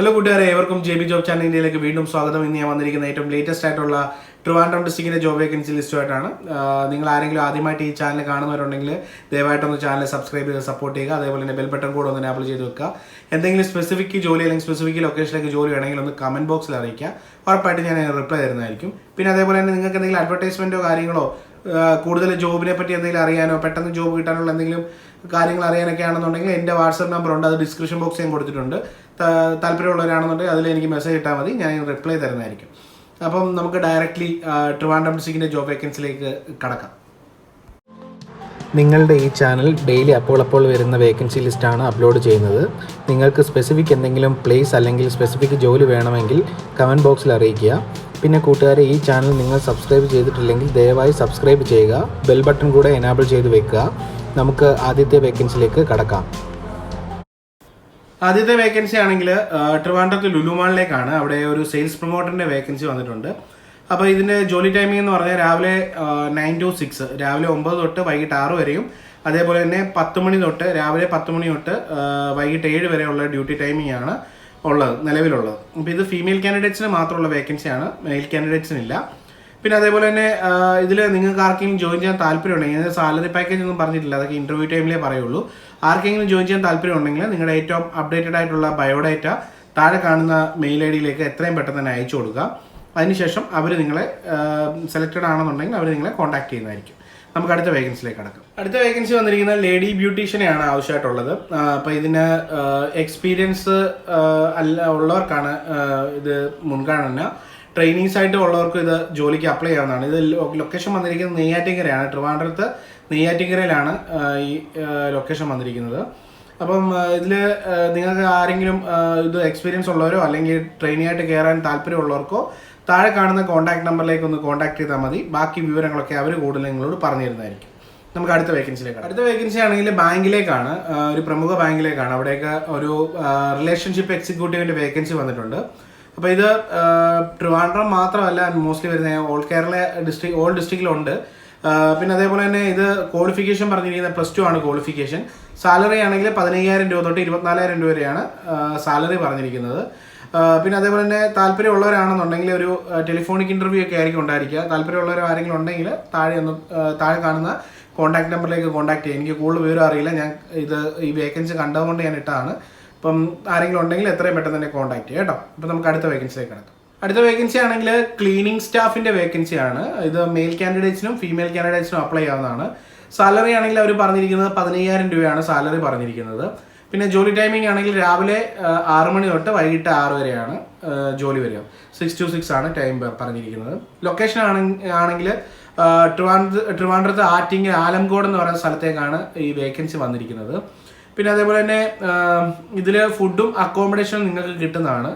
Hello കൂട്ടുകാരെ. ഏവർക്കും J B job channel ഇന്ത്യയിലേക്ക് വീണ്ടും സ്വാഗതം. ഇന്ന് ഞാൻ വന്നിരിക്കുന്ന ഏറ്റവും ലേറ്റസ്റ്റ് ആയിട്ടുള്ള ട്രിവാൻഡ്രം ഡിസ്ട്രിക്റ്റിന്റെ ജോബ് വേക്കൻസി ലിസ്റ്റുമായിട്ടാണ് നിങ്ങൾ ആരെങ്കിലും ആദ്യമായിട്ട് ഈ ചാനൽ കാണുന്നവരുണ്ടെങ്കിൽ ദയവായിട്ടൊന്ന് ചാനൽ സബ്സ്ക്രൈബ് ചെയ്ത് സപ്പോർട്ട് ചെയ്യുക. അതേപോലെ തന്നെ ബെൽ ബട്ടൺ കൂടെ ഒന്ന് എനാബിൾ ചെയ്ത് വെക്കുക. എന്തെങ്കിലും സ്പെസിഫിക് ജോലി അല്ലെങ്കിൽ സ്പെസിഫിക് ലൊക്കേഷനിലേക്ക് ജോലി വേണമെങ്കിൽ ഒന്ന് കമന്റ് ബോക്സിൽ അറിയിക്കുക. ഉറപ്പായിട്ട് ഞാൻ റിപ്ലൈ തരുന്നതായിരിക്കും. പിന്നെ അതേപോലെ തന്നെ നിങ്ങൾക്ക് എന്തെങ്കിലും അഡ്വർടൈസ്മെന്റോ കാര്യങ്ങളോ കൂടുതൽ ജോബിനെ പറ്റി എന്തെങ്കിലും അറിയാനോ? പെട്ടെന്ന് ജോബ് കിട്ടാനുള്ള എന്തെങ്കിലും കാര്യങ്ങൾ അറിയാനൊക്കെ ആണെന്നുണ്ടെങ്കിൽ എന്റെ വാട്സപ്പ് നമ്പർ ഉണ്ട്. അത് ഡിസ്ക്രിപ്ഷൻ ബോക്സ് ഞാൻ കൊടുത്തിട്ടുണ്ട്. താല്പര്യമുള്ളവരാണെന്നുണ്ടെങ്കിൽ അതിൽ എനിക്ക് മെസ്സേജ് ഇട്ടാൽ മതി. ഞാൻ റിപ്ലൈ തരുന്നതായിരിക്കും. അപ്പം നമുക്ക് ഡയറക്റ്റ്ലി ട്രിവാൻഡ്രം ഡിസ്ട്രിക്റ്റിന്റെ ജോബ് വേക്കൻസിലേക്ക് കടക്കാം. നിങ്ങളുടെ ഈ ചാനൽ ഡെയിലി അപ്പോൾ അപ്പോൾ വരുന്ന വേക്കൻസി ലിസ്റ്റാണ് അപ്ലോഡ് ചെയ്യുന്നത്. നിങ്ങൾക്ക് സ്പെസിഫിക് എന്തെങ്കിലും പ്ലേസ് അല്ലെങ്കിൽ സ്പെസിഫിക് ജോലി വേണമെങ്കിൽ കമന്റ് ബോക്സിൽ അറിയിക്കുക. പിന്നെ കൂട്ടുകാരെ ഈ ചാനൽ നിങ്ങൾ സബ്സ്ക്രൈബ് ചെയ്തിട്ടില്ലെങ്കിൽ ദയവായി സബ്സ്ക്രൈബ് ചെയ്യുക. ബെൽ ബട്ടൺ കൂടെ എനാബിൾ ചെയ്ത് വെക്കുക. നമുക്ക് ആദ്യത്തെ വേക്കൻസിയിലേക്ക് കടക്കാം. ആദ്യത്തെ വേക്കൻസി ആണെങ്കിൽ ട്രിവാൻഡ്രത്ത് ലുലുമാളിലേക്കാണ് അവിടെ ഒരു സെയിൽസ് പ്രൊമോട്ടറിന്റെ വേക്കൻസി വന്നിട്ടുണ്ട്. അപ്പോൾ ഇതിന്റെ ജോലി ടൈമിംഗ് എന്ന് പറഞ്ഞാൽ രാവിലെ നയൻ ടു സിക്സ് രാവിലെ ഒമ്പത് തൊട്ട് വൈകിട്ട് ആറ് വരെയും അതേപോലെ തന്നെ പത്ത് മണി തൊട്ട് രാവിലെ പത്ത് മണി തൊട്ട് വൈകിട്ട് ഏഴ് വരെയുള്ള ഡ്യൂട്ടി ടൈമിംഗ് ആണ്. ഉള്ളത് നിലവിലുള്ളത്. അപ്പോൾ ഇത് ഫീമെയിൽ കാൻഡിഡേറ്റ്സിന് മാത്രമുള്ള വേക്കൻസിയാണ് മെയിൽ കാൻഡിഡേറ്റ്സിനില്ല പിന്നെ അതേപോലെ തന്നെ ഇതിൽ നിങ്ങൾക്ക് ആർക്കെങ്കിലും ജോയിൻ ചെയ്യാൻ താല്പര്യം ഉണ്ടെങ്കിൽ സാലറി പാക്കേജ് ഒന്നും പറഞ്ഞിട്ടില്ല അതൊക്കെ ഇന്റർവ്യൂ ടൈമിലേ പറയുള്ളൂ. ആർക്കെങ്കിലും ജോയിൻ ചെയ്യാൻ താല്പര്യം ഉണ്ടെങ്കിൽ നിങ്ങളുടെ ഏറ്റവും അപ്ഡേറ്റഡ് ആയിട്ടുള്ള ബയോഡേറ്റ താഴെ കാണുന്ന മെയിൽ ഐ ഡിയിലേക്ക് എത്രയും പെട്ടെന്ന് തന്നെ അയച്ചു കൊടുക്കുക. അതിനുശേഷം അവർ നിങ്ങളെ സെലക്റ്റഡ് ആണെന്നുണ്ടെങ്കിൽ അവർ നിങ്ങളെ കോൺടാക്ട് ചെയ്യുന്നതായിരിക്കും. നമുക്ക് അടുത്ത വേക്കൻസിയിലേക്ക് കടക്കാം. അടുത്ത വേക്കൻസി വന്നിരിക്കുന്നത് ലേഡി ബ്യൂട്ടീഷ്യനെയാണ് ആവശ്യമായിട്ടുള്ളത്. അപ്പൊ ഇതിന് എക്സ്പീരിയൻസ് അല്ല ഉള്ളവർക്കാണ് ഇത് മുൻഗണന. ട്രെയിനിങ്സ് ആയിട്ട് ഉള്ളവർക്ക് ഇത് ജോലിക്ക് അപ്ലൈ ചെയ്യാവുന്നതാണ്. ഇത് ലൊക്കേഷൻ വന്നിരിക്കുന്നത് നെയ്യാറ്റിങ്കരയാണ് ട്രിവാൻഡ്രത്ത് നെയ്യാറ്റിങ്കരയിലാണ് ഈ ലൊക്കേഷൻ വന്നിരിക്കുന്നത്. അപ്പം ഇതിൽ നിങ്ങൾക്ക് ആരെങ്കിലും ഇത് എക്സ്പീരിയൻസ് ഉള്ളവരോ അല്ലെങ്കിൽ ട്രെയിനി ആയിട്ട് കയറാൻ താല്പര്യമുള്ളവർക്കോ താഴെ കാണുന്ന കോൺടാക്ട് നമ്പറിലേക്ക് ഒന്ന് കോൺടാക്ട് ചെയ്താൽ മതി. ബാക്കി വിവരങ്ങളൊക്കെ അവർ കൂടുതൽ നിങ്ങളോട് പറഞ്ഞു തരുന്നതായിരിക്കും നമുക്ക് അടുത്ത വേക്കൻസിയിലേക്ക് അടുത്ത വേക്കൻസി ആണെങ്കിൽ ബാങ്കിലേക്കാണ് ഒരു പ്രമുഖ ബാങ്കിലേക്കാണ്. അവിടെയൊക്കെ ഒരു റിലേഷൻഷിപ്പ് എക്സിക്യൂട്ടീവിന്റെ വേക്കൻസി വന്നിട്ടുണ്ട്. അപ്പോൾ ഇത് ട്രിവാൻഡ്രം മാത്രമല്ല മോസ്റ്റ്ലി വരുന്ന ഓൾ കേരള ഡിസ്ട്രിക്ട് ഓൾ ഡിസ്ട്രിക്റ്റിലുണ്ട് പിന്നെ അതേപോലെ തന്നെ ഇത് ക്വാളിഫിക്കേഷൻ പറഞ്ഞിരിക്കുന്നത് പ്ലസ് ടു ആണ് ക്വാളിഫിക്കേഷൻ സാലറി ആണെങ്കിൽ പതിനയ്യായിരം രൂപ തൊട്ട് ഇരുപത്തിനാലായിരം രൂപ വരെയാണ് സാലറി പറഞ്ഞിരിക്കുന്നത്. പിന്നെ അതേപോലെ തന്നെ താല്പര്യമുള്ളവരാണെന്നുണ്ടെങ്കിൽ ഒരു ടെലിഫോണിക് ഇന്റർവ്യൂ ഒക്കെ ആയിരിക്കും ഉണ്ടായിരിക്കുക. താല്പര്യമുള്ളവർ ആരെങ്കിലും ഉണ്ടെങ്കിൽ താഴെ ഒന്ന് താഴെ കാണുന്ന കോൺടാക്ട് നമ്പറിലേക്ക് കോൺടാക്ട് ചെയ്യാം എനിക്ക് കൂടുതൽ വിവരം അറിയില്ല. ഞാൻ ഇത് ഈ വേക്കൻസി കണ്ടതുകൊണ്ട് ഞാൻ ഇട്ടാണ് അപ്പം ആരെങ്കിലും ഉണ്ടെങ്കിൽ എത്രയും പെട്ടെന്ന് തന്നെ കോൺടാക്ട് ചെയ്യാം കേട്ടോ. അപ്പം നമുക്ക് അടുത്ത വേക്കൻസിയിലേക്ക് കിടക്കാം. അടുത്ത വേക്കൻസി ആണെങ്കിൽ ക്ലീനിങ് സ്റ്റാഫിന്റെ വേക്കൻസി ആണ്. ഇത് മെയിൽ കാൻഡിഡേറ്റ്സിനും ഫീമെയിൽ കാൻഡിഡേറ്റ്സിനും അപ്ലൈ ചെയ്യാവുന്നതാണ് സാലറി ആണെങ്കിൽ അവർ പറഞ്ഞിരിക്കുന്നത് പതിനയ്യായിരം രൂപയാണ് സാലറി പറഞ്ഞിരിക്കുന്നത്. പിന്നെ ജോലി ടൈമിംഗ് ആണെങ്കിൽ രാവിലെ ആറ് മണി തൊട്ട് വൈകിട്ട് ആറ് വരെയാണ് ജോലി വരിക. സിക്സ് ടു സിക്സ് ആണ് ടൈം പറഞ്ഞിരിക്കുന്നത്. ലൊക്കേഷൻ ആണെങ്കിൽ ട്രിവാൻഡ്ര ട്രിവാൻഡ്രത്ത് ആറ്റിങ്ങൽ ആലംകോട് എന്ന് പറയുന്ന സ്ഥലത്തേക്കാണ് ഈ വേക്കൻസി വന്നിരിക്കുന്നത്. പിന്നെ അതേപോലെ തന്നെ ഇതിൽ ഫുഡും അക്കോമഡേഷനും നിങ്ങൾക്ക് കിട്ടുന്നതാണ്.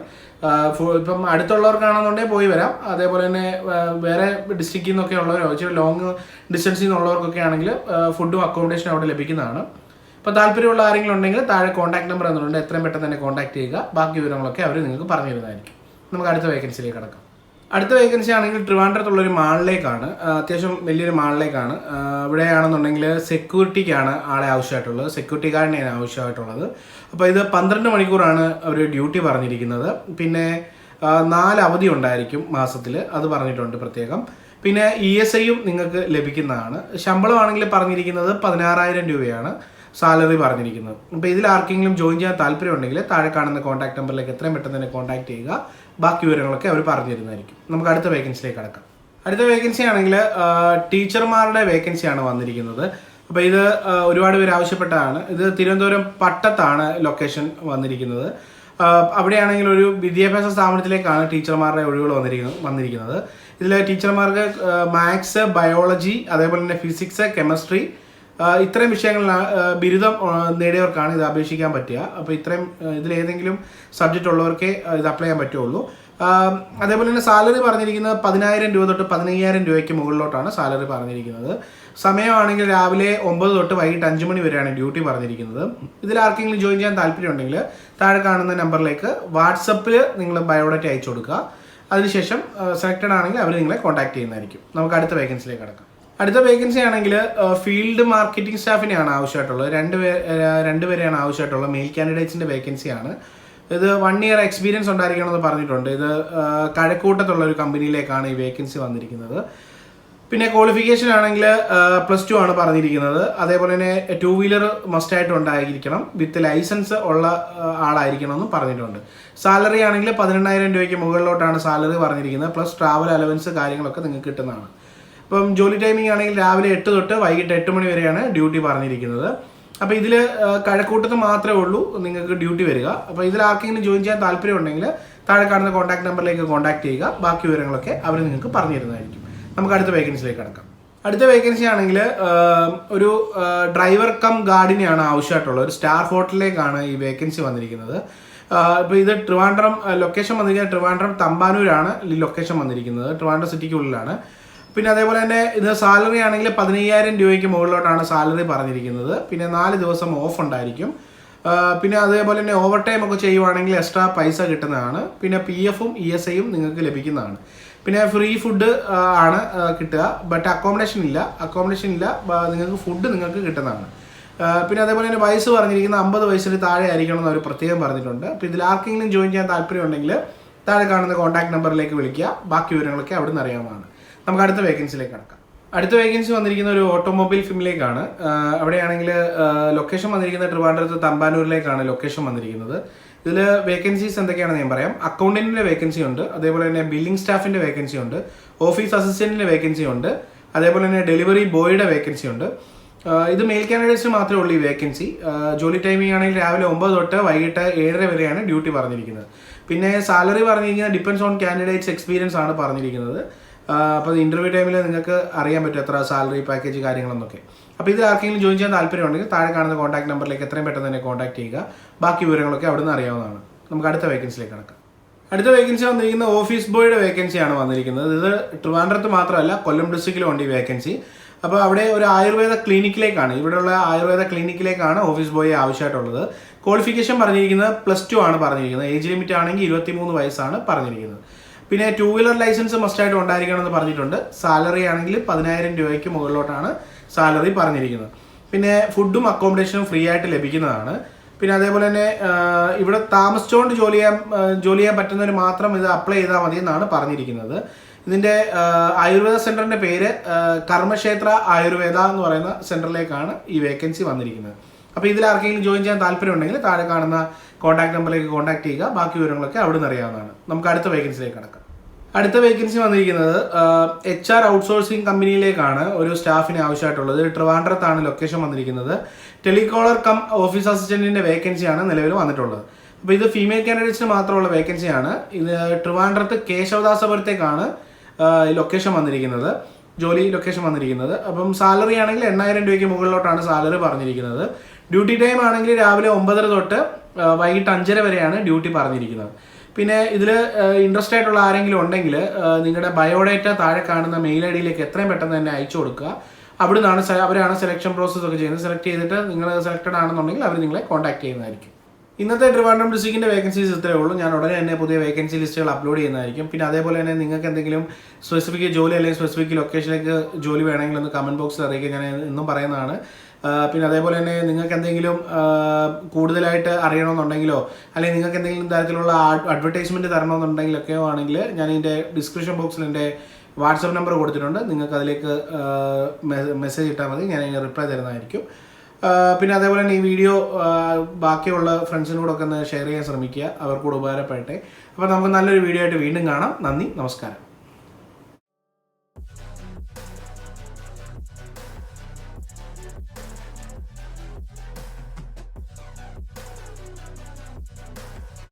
ഇപ്പം അടുത്തുള്ളവർക്കാണെന്നുണ്ടെങ്കിൽ പോയി വരാം. അതേപോലെ തന്നെ വേറെ ഡിസ്ട്രിക്റ്റിൽ നിന്നൊക്കെ ഉള്ളവരോ ഇച്ചിരി ലോങ് ഡിസ്റ്റൻസിൽ നിന്നുള്ളവർക്കൊക്കെ ആണെങ്കിൽ ഫുഡും അക്കോമഡേഷനും അവിടെ ലഭിക്കുന്നതാണ്. അപ്പോൾ താല്പര്യമുള്ള ആരെങ്കിലും ഉണ്ടെങ്കിൽ താഴെ കോൺടാക്ട് നമ്പർ എന്നുണ്ട് എത്രയും പെട്ടെന്ന് തന്നെ കോൺടാക്ട് ചെയ്യുക. ബാക്കി വിവരങ്ങളൊക്കെ അവർ നിങ്ങൾക്ക് പറഞ്ഞു തരുന്നതായിരിക്കും. നമുക്ക് അടുത്ത വേക്കൻസിയിലേക്ക് കടക്കാം. അടുത്ത വേക്കൻസി ആണെങ്കിൽ ട്രിവാൻഡ്രത്തുള്ള ഒരു മാളിലേക്കാണ്. അത്യാവശ്യം വലിയൊരു മാളിലേക്കാണ്. ഇവിടെയാണെന്നുണ്ടെങ്കിൽ സെക്യൂരിറ്റിക്കാണ് ആളെ ആവശ്യമായിട്ടുള്ളത്. സെക്യൂരിറ്റി ഗാർഡിനെയാണ് ആവശ്യമായിട്ടുള്ളത്. അപ്പോൾ ഇത് പന്ത്രണ്ട് മണിക്കൂറാണ് അവർ ഡ്യൂട്ടി പറഞ്ഞിരിക്കുന്നത്. പിന്നെ നാല് അവധി ഉണ്ടായിരിക്കും മാസത്തിൽ അത് പറഞ്ഞിട്ടുണ്ട് പ്രത്യേകം. പിന്നെ ഇ എസ് ഐയും നിങ്ങൾക്ക് ലഭിക്കുന്നതാണ്. ശമ്പളമാണെങ്കിൽ പറഞ്ഞിരിക്കുന്നത് പതിനാറായിരം രൂപയാണ്. സാലറി പറഞ്ഞിരിക്കുന്നത്. അപ്പോൾ ഇതിൽ ആർക്കെങ്കിലും ജോയിൻ ചെയ്യാൻ താല്പര്യമുണ്ടെങ്കിൽ താഴെ കാണുന്ന കോൺടാക്ട് നമ്പറിലേക്ക് എത്രയും പെട്ടെന്ന് തന്നെ കോൺടാക്ട് ചെയ്യുക. ബാക്കി വിവരങ്ങളൊക്കെ അവർ പറഞ്ഞു തരുന്നതായിരിക്കും നമുക്ക് അടുത്ത വേക്കൻസിയിലേക്ക് കടക്കാം. അടുത്ത വേക്കൻസി ആണെങ്കിൽ ടീച്ചർമാരുടെ വേക്കൻസിയാണ് വന്നിരിക്കുന്നത്. അപ്പോൾ ഇത് ഒരുപാട് പേര് ആവശ്യപ്പെട്ടതാണ്. ഇത് തിരുവനന്തപുരം പട്ടത്താണ് ലൊക്കേഷൻ വന്നിരിക്കുന്നത്. അവിടെയാണെങ്കിൽ ഒരു വിദ്യാഭ്യാസ സ്ഥാപനത്തിലേക്കാണ് ടീച്ചർമാരുടെ ഒഴിവുകൾ വന്നിരിക്കുന്നത് വന്നിരിക്കുന്നത്. ഇതിൽ ടീച്ചർമാർക്ക് മാത്സ് ബയോളജി അതേപോലെ തന്നെ ഫിസിക്സ് കെമിസ്ട്രി ഇത്രയും വിഷയങ്ങളിൽ ബിരുദം നേടിയവർക്കാണ് ഇത് അപേക്ഷിക്കാൻ പറ്റുക. അപ്പോൾ ഇത്രയും ഇതിലേതെങ്കിലും സബ്ജക്റ്റ് ഉള്ളവർക്കേ ഇത് അപ്ലൈ ചെയ്യാൻ പറ്റുള്ളൂ അതേപോലെ തന്നെ സാലറി പറഞ്ഞിരിക്കുന്നത് പതിനായിരം രൂപ തൊട്ട് പതിനയ്യായിരം രൂപയ്ക്ക് മുകളിലോട്ടാണ് സാലറി പറഞ്ഞിരിക്കുന്നത്. സമയമാണെങ്കിൽ രാവിലെ ഒമ്പത് തൊട്ട് വൈകിട്ട് അഞ്ച് മണി വരെയാണ് ഡ്യൂട്ടി പറഞ്ഞിരിക്കുന്നത്. ഇതിൽ ആർക്കെങ്കിലും ജോയിൻ ചെയ്യാൻ താല്പര്യമുണ്ടെങ്കിൽ താഴെ കാണുന്ന നമ്പറിലേക്ക് വാട്സപ്പിൽ നിങ്ങൾ ബയോഡാറ്റ അയച്ചു കൊടുക്കുക. അതിനുശേഷം സെലക്റ്റഡ് ആണെങ്കിൽ അവർ നിങ്ങളെ കോൺടാക്ട് ചെയ്യുന്നതായിരിക്കും. നമുക്ക് അടുത്ത വേക്കൻസിയിലേക്ക് കടക്കാം. അടുത്ത വേക്കൻസി ആണെങ്കിൽ ഫീൽഡ് മാർക്കറ്റിംഗ് സ്റ്റാഫിനെയാണ് ആവശ്യമായിട്ടുള്ളത്. രണ്ട് പേ രണ്ടുപേരെയാണ് ആവശ്യമായിട്ടുള്ളത്. മെയിൽ കാൻഡിഡേറ്റ്സിന്റെ വേക്കൻസിയാണ് ഇത് വൺ ഇയർ എക്സ്പീരിയൻസ് ഉണ്ടായിരിക്കണം എന്ന് പറഞ്ഞിട്ടുണ്ട്. ഇത് കഴക്കൂട്ടത്തുള്ള ഒരു കമ്പനിയിലേക്കാണ് ഈ വേക്കൻസി വന്നിരിക്കുന്നത്. പിന്നെ ക്വാളിഫിക്കേഷൻ ആണെങ്കിൽ പ്ലസ് ടു ആണ് പറഞ്ഞിരിക്കുന്നത്. അതേപോലെ തന്നെ ടു വീലർ മസ്റ്റായിട്ട് ഉണ്ടായിരിക്കണം. വിത്ത് ലൈസൻസ് ഉള്ള ആളായിരിക്കണം എന്നും പറഞ്ഞിട്ടുണ്ട്. സാലറി ആണെങ്കിൽ പതിനെണ്ണായിരം രൂപയ്ക്ക് മുകളിലോട്ടാണ് സാലറി പറഞ്ഞിരിക്കുന്നത്. പ്ലസ് ട്രാവൽ അലവൻസ് കാര്യങ്ങളൊക്കെ നിങ്ങൾക്ക് കിട്ടുന്നതാണ്. ഇപ്പം ജോലി ടൈമിംഗ് ആണെങ്കിൽ രാവിലെ എട്ട് തൊട്ട് വൈകിട്ട് എട്ട് മണി വരെയാണ് ഡ്യൂട്ടി പറഞ്ഞിരിക്കുന്നത്. അപ്പോൾ ഇതിൽ കഴക്കൂട്ടത്ത് മാത്രമേ ഉള്ളൂ നിങ്ങൾക്ക് ഡ്യൂട്ടി വരിക. അപ്പോൾ ഇതിൽ ആർക്കെങ്കിലും ജോയിൻ ചെയ്യാൻ താല്പര്യം ഉണ്ടെങ്കിൽ താഴെ കാണുന്ന കോൺടാക്ട് നമ്പറിലേക്ക് കോൺടാക്ട് ചെയ്യുക. ബാക്കി വിവരങ്ങളൊക്കെ അവർ നിങ്ങൾക്ക് പറഞ്ഞു തരുന്നതായിരിക്കും. നമുക്ക് അടുത്ത വേക്കൻസിയിലേക്ക് കടക്കാം. അടുത്ത വേക്കൻസി ആണെങ്കിൽ ഒരു ഡ്രൈവർ കം ഗാർഡിനെയാണ് ആവശ്യമായിട്ടുള്ളത്. ഒരു സ്റ്റാർ ഹോട്ടലിലേക്കാണ് ഈ വേക്കൻസി വന്നിരിക്കുന്നത്. ഇപ്പോൾ ഇത് ട്രിവാൻഡ്രം ലൊക്കേഷൻ വന്നിരിക്കുന്നത് ട്രിവാൻഡ്രം തമ്പാനൂരാണ് ലൊക്കേഷൻ വന്നിരിക്കുന്നത്. ട്രിവാൻഡ്രം സിറ്റിക്കുള്ളിലാണ് പിന്നെ അതേപോലെ തന്നെ ഇത് സാലറി ആണെങ്കിൽ പതിനയ്യായിരം രൂപയ്ക്ക് മുകളിലോട്ടാണ് സാലറി പറഞ്ഞിരിക്കുന്നത്. പിന്നെ നാല് ദിവസം ഓഫ് ഉണ്ടായിരിക്കും. പിന്നെ അതേപോലെ തന്നെ ഓവർ ടൈം ഒക്കെ ചെയ്യുവാണെങ്കിൽ എക്സ്ട്രാ പൈസ കിട്ടുന്നതാണ്. പിന്നെ പി എഫും ഇ എസ് ഐയും നിങ്ങൾക്ക് ലഭിക്കുന്നതാണ്. പിന്നെ ഫ്രീ ഫുഡ് ആണ് കിട്ടുക. ബട്ട് അക്കോമഡേഷൻ ഇല്ല. അക്കോമഡേഷൻ ഇല്ല. നിങ്ങൾക്ക് ഫുഡ് നിങ്ങൾക്ക് കിട്ടുന്നതാണ്. പിന്നെ അതേപോലെ തന്നെ വയസ്സ് പറഞ്ഞിരിക്കുന്ന അമ്പത് വയസ്സിന് താഴെ ആയിരിക്കണം എന്ന് അവർ പ്രത്യേകം പറഞ്ഞിട്ടുണ്ട്. അപ്പോൾ ഇതിൽ ആർക്കെങ്കിലും ജോയിൻ ചെയ്യാൻ താല്പര്യം ഉണ്ടെങ്കിൽ താഴെ കാണുന്ന കോൺടാക്ട് നമ്പറിലേക്ക് വിളിക്കുക. ബാക്കി വിവരങ്ങളൊക്കെ അവിടെ നിന്ന് അറിയാവുന്നതാണ്. നമുക്ക് അടുത്ത വേക്കൻസിയിലേക്ക് കടക്കാം. അടുത്ത വേക്കൻസി വന്നിരിക്കുന്ന ഒരു ഓട്ടോമൊബൈൽ ഫിമിലേക്കാണ് അവിടെയാണെങ്കിൽ ലൊക്കേഷൻ വന്നിരിക്കുന്നത് ട്രിവാൻഡ്രത്ത് തമ്പാനൂരിലേക്കാണ് ലൊക്കേഷൻ വന്നിരിക്കുന്നത്. ഇതിൽ വേക്കൻസീസ് എന്തൊക്കെയാണെന്ന് ഞാൻ പറയാം. അക്കൗണ്ടന്റിന്റെ വേക്കൻസി ഉണ്ട് അതേപോലെ തന്നെ ബില്ലിംഗ് സ്റ്റാഫിന്റെ വേക്കൻസി ഉണ്ട് ഓഫീസ് അസിസ്റ്റന്റിന്റെ വേക്കൻസി ഉണ്ട് അതേപോലെ തന്നെ ഡെലിവറി ബോയുടെ വേക്കൻസി ഉണ്ട്. ഇത് മെയിൽ കാൻഡിഡേറ്റ്സിന് മാത്രമേ ഉള്ളൂ ഈ വേക്കൻസി ജോലി ടൈമിംഗ് ആണെങ്കിൽ രാവിലെ ഒമ്പത് തൊട്ട് വൈകിട്ട് ഏഴര വരെയാണ് ഡ്യൂട്ടി പറഞ്ഞിരിക്കുന്നത്. പിന്നെ സാലറി പറഞ്ഞിരിക്കുന്നത് ഡിപ്പെൻസ് ഓൺ കാൻഡിഡേറ്റ്സ് എക്സ്പീരിയൻസ് ആണ് പറഞ്ഞിരിക്കുന്നത്. അപ്പോൾ ഇന്റർവ്യൂ ടൈമിൽ നിങ്ങൾക്ക് അറിയാൻ പറ്റും എത്ര സാലറി പാക്കേജ് കാര്യങ്ങളെന്നൊക്കെ. അപ്പോൾ ഇത് ആർക്കെങ്കിലും ജോയിൻ ചെയ്യാൻ താല്പര്യമുണ്ടെങ്കിൽ താഴെ കാണുന്ന കോൺടാക്ട് നമ്പറിലേക്ക് എത്രയും പെട്ടെന്ന് തന്നെ കോൺടാക്ട് ചെയ്യുക. ബാക്കി വിവരങ്ങളൊക്കെ അവിടെ നിന്ന് അറിയാവുന്നതാണ്. നമുക്ക് അടുത്ത വേക്കൻസിയിലേക്ക് കടക്കാം. അടുത്ത വേക്കൻസി വന്നിരിക്കുന്ന ഓഫീസ് ബോയുടെ വേക്കൻസിയാണ് വന്നിരിക്കുന്നത്. ഇത് ട്രിവാൻഡ്രത്ത് മാത്രമല്ല കൊല്ലം ഡിസ്ട്രിക്റ്റിലും ഉണ്ട് ഈ വേക്കൻസി അപ്പോൾ അവിടെ ഒരു ആയുർവേദ ക്ലിനിക്കിലേക്കാണ് ഇവിടെയുള്ള ആയുർവേദ ക്ലിനിക്കിലേക്കാണ് ഓഫീസ് ബോയ് ആവശ്യമായിട്ടുള്ളത്. ക്വാളിഫിക്കേഷൻ പറഞ്ഞിരിക്കുന്നത് പ്ലസ് ടു ആണ് പറഞ്ഞിരിക്കുന്നത്. ഏജ് ലിമിറ്റ് ആണെങ്കിൽ ഇരുപത്തി മൂന്ന് വയസ്സാണ് പറഞ്ഞിരിക്കുന്നത്. പിന്നെ ടൂ വീലർ ലൈസൻസ് മസ്റ്റായിട്ട് ഉണ്ടായിരിക്കണം എന്ന് പറഞ്ഞിട്ടുണ്ട്. സാലറി ആണെങ്കിൽ പതിനായിരം രൂപയ്ക്ക് മുകളിലോട്ടാണ് സാലറി പറഞ്ഞിരിക്കുന്നത്. പിന്നെ ഫുഡും അക്കോമഡേഷനും ഫ്രീ ആയിട്ട് ലഭിക്കുന്നതാണ്. പിന്നെ അതേപോലെ തന്നെ ഇവിടെ താമസിച്ചുകൊണ്ട് ജോലി ചെയ്യാൻ ജോലി ചെയ്യാൻ പറ്റുന്നവർ മാത്രം ഇത് അപ്ലൈ ചെയ്താൽ മതി എന്നാണ് പറഞ്ഞിരിക്കുന്നത്. ഇതിന്റെ ആയുർവേദ സെന്ററിന്റെ പേര് കർമ്മക്ഷേത്ര ആയുർവേദ എന്ന് പറയുന്ന സെന്ററിലേക്കാണ് ഈ വേക്കൻസി വന്നിരിക്കുന്നത്. അപ്പോൾ ഇതിൽ ആർക്കെങ്കിലും ജോയിൻ ചെയ്യാൻ താല്പര്യമുണ്ടെങ്കിൽ താഴെ കാണുന്ന കോൺടാക്ട് നമ്പറിലേക്ക് കോൺടാക്ട് ചെയ്യുക. ബാക്കി വിവരങ്ങളൊക്കെ അവിടെ നിന്ന് അറിയാവുന്നതാണ്. നമുക്ക് അടുത്ത വേക്കൻസിയിലേക്ക് കടക്കാം. അടുത്ത വേക്കൻസി വന്നിരിക്കുന്നത് എച്ച് ആർ ഔട്ട്സോഴ്സിംഗ് കമ്പനിയിലേക്കാണ് ഒരു സ്റ്റാഫിനെ ആവശ്യമായിട്ടുള്ളത്. ട്രിവാൻഡ്രത്താണ് ലൊക്കേഷൻ വന്നിരിക്കുന്നത്. ടെലികോളർ കം ഓഫീസ് അസിസ്റ്റന്റിന്റെ വേക്കൻസിയാണ് നിലവിൽ വന്നിട്ടുള്ളത്. അപ്പോൾ ഇത് ഫീമെയിൽ കാൻഡിഡേറ്റ്സിന് മാത്രമുള്ള വേക്കൻസിയാണ് ഇത് ട്രിവാൻഡ്രത്ത് കേശവദാസപുരത്തേക്കാണ് ലൊക്കേഷൻ വന്നിരിക്കുന്നത്. ജോലി ലൊക്കേഷൻ വന്നിരിക്കുന്നത്. അപ്പം സാലറി ആണെങ്കിൽ എണ്ണായിരം രൂപയ്ക്ക് മുകളിലോട്ടാണ് സാലറി പറഞ്ഞിരിക്കുന്നത്. ഡ്യൂട്ടി ടൈം ആണെങ്കിൽ രാവിലെ ഒമ്പതര തൊട്ട് വൈകിട്ട് അഞ്ചര വരെയാണ് ഡ്യൂട്ടി പറഞ്ഞിരിക്കുന്നത്. പിന്നെ ഇതിൽ ഇൻട്രസ്റ്റ് ആയിട്ടുള്ള ആരെങ്കിലും ഉണ്ടെങ്കിൽ നിങ്ങളുടെ ബയോഡേറ്റ താഴെ കാണുന്ന മെയിൽ ഐ ഡിയിലേക്ക് എത്രയും പെട്ടെന്ന് തന്നെ അയച്ചു കൊടുക്കുക. അവിടെ നിന്നാണ് അവരാണ് സെലക്ഷൻ പ്രോസസ്സ് ഒക്കെ ചെയ്യുന്നത്. സെലക്ട് ചെയ്തിട്ട് നിങ്ങൾ സെലക്ടഡ് ആണെന്നുണ്ടെങ്കിൽ അവർ നിങ്ങളെ കോൺടാക്ട് ചെയ്യുന്നതായിരിക്കും. ഇന്നത്തെ ട്രിവാൻഡ്രം ഡിസ്ട്രിക്റ്റിന്റെ വേക്കൻസീസ് ഇത്രയേ ഉള്ളൂ. ഞാൻ ഉടനെ തന്നെ പുതിയ വേക്കൻസി ലിസ്റ്റുകൾ അപ്ലോഡ് ചെയ്യുന്നതായിരിക്കും. പിന്നെ അതേപോലെ തന്നെ നിങ്ങൾക്ക് എന്തെങ്കിലും സ്പെസിഫിക് ജോലി അല്ലെങ്കിൽ സ്പെസിഫിക് ലൊക്കേഷനിലേക്ക് ജോലി വേണമെങ്കിൽ ഒന്ന് കമന്റ് ബോക്സിൽ അറിയിക്കുക. ഞാൻ എന്നും പറയുന്നതാണ്. പിന്നെ അതേപോലെ തന്നെ നിങ്ങൾക്ക് എന്തെങ്കിലും കൂടുതലായിട്ട് അറിയണമെന്നുണ്ടെങ്കിലോ അല്ലെങ്കിൽ നിങ്ങൾക്ക് എന്തെങ്കിലും തരത്തിലുള്ള അഡ്വർടൈസ്മെന്റ് തരണമെന്നുണ്ടെങ്കിലൊക്കെ ആണെങ്കിൽ ഞാൻ ഇതിന്റെ ഡിസ്ക്രിപ്ഷൻ ബോക്സിൽ എന്റെ വാട്സപ്പ് നമ്പർ കൊടുത്തിട്ടുണ്ട്. നിങ്ങൾക്ക് അതിലേക്ക് മെസ്സേജ് ഇട്ടാൽ മതി. ഞാൻ അതിന് റിപ്ലൈ തരുന്നതായിരിക്കും. പിന്നെ അതേപോലെ തന്നെ ഈ വീഡിയോ ബാക്കിയുള്ള ഫ്രണ്ട്സിനോടൊക്കെ ഒന്ന് ഷെയർ ചെയ്യാൻ ശ്രമിക്കുക. അവർക്കൂടെ ഉപകാരപ്പെടട്ടെ. അപ്പോൾ നമുക്ക് നല്ലൊരു വീഡിയോ ആയിട്ട് വീണ്ടും കാണാം. നന്ദി. നമസ്കാരം.